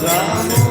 Vamos.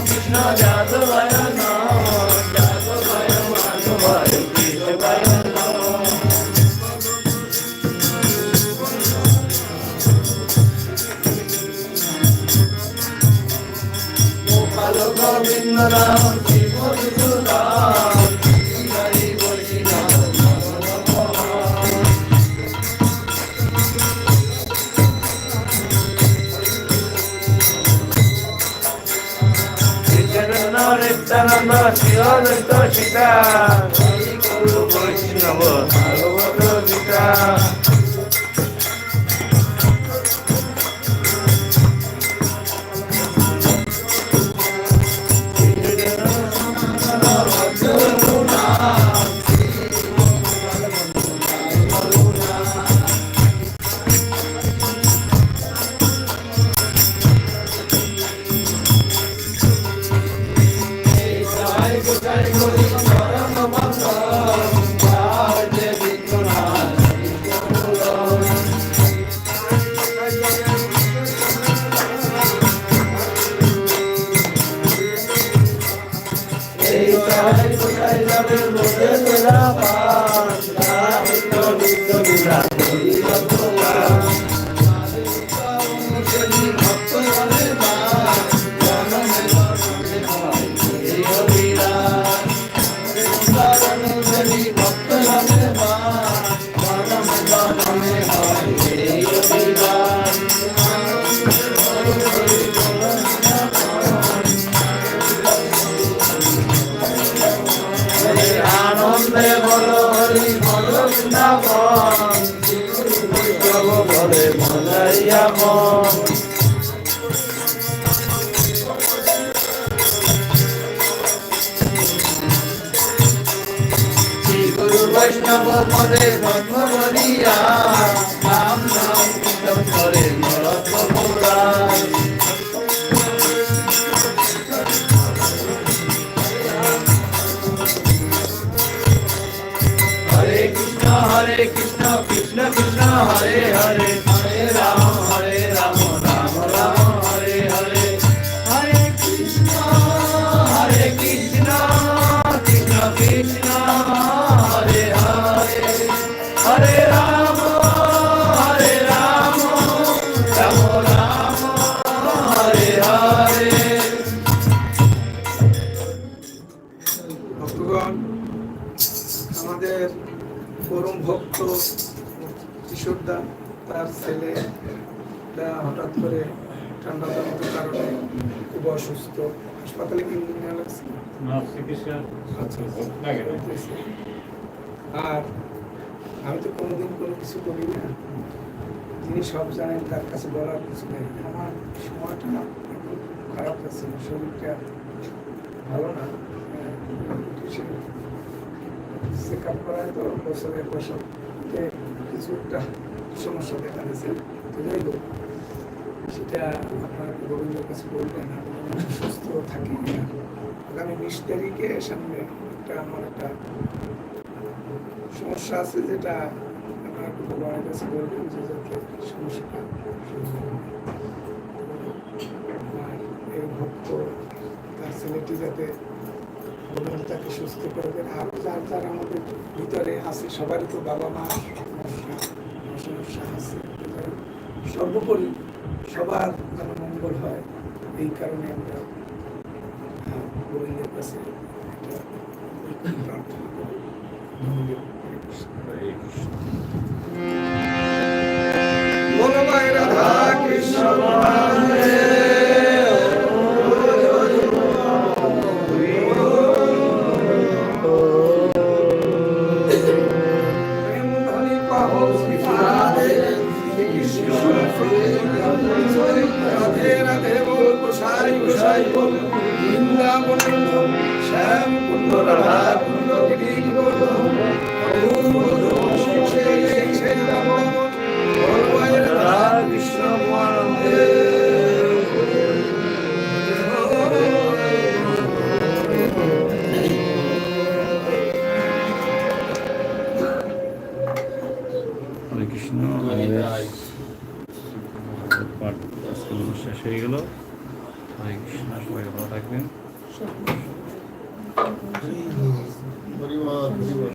Krishna যাদবায় নম যাদবায় মাধবায় কৃষ্ণবায় নম ভালো গোবিন্দ রাম শিব নিত্যানন্দ শিব নৃত্য সীতা বৈষ্ণব ভগবত গীতা গুরু বৈষ্ণব পদে ব্রহ্ম বলিয়া নাম নাম কীর্তন করে নরক পুরাণ হরে কৃষ্ণ হরে কৃষ্ণ কৃষ্ণ কৃষ্ণ, হরে হরে। ভক্তগণ আমাদের পরম ভক্ত কিশোরদা তার ছেলেটা হঠাৎ করে ঠান্ডা জনিত কারণে খুব অসুস্থ। হাসপাতালে তিন দিন নেওয়া লাগছে। আর আমি তো কোনোদিন কোনো কিছু করি না। যিনি সব জানেন তার কাছে বলার কিছু নেই। আমার সময়টা খারাপ আছে শরীরটা ভালো না। চেক আপ করায় তো বছরের বছরতে কিছু একটা সমস্যা দেখা দিয়েছে। তো যাই হোক, সেটা আপনার গোবিন্দের কাছে বলবেন সুস্থ থাকি আগামী বিশ তারিখে সামনে একটা আমার একটা সমস্যা আছে যেটা আপনার ভগবানের কাছে বলবেন, যে যাতে সমস্যাটা এই ভক্ত, তার ছেলেটি যাতে তাকে সুস্থ করে দেন। আর যার যার আমাদের ভিতরে আছে, সবারই তো বাবা মা, সর্বোপরি সবার যেন মঙ্গল হয়, এই কারণে আমরা গোবিন্দের কাছে প্রার্থনা করি। শ্যাম কুণ্ড শ্যাম কুণ্ড গিরি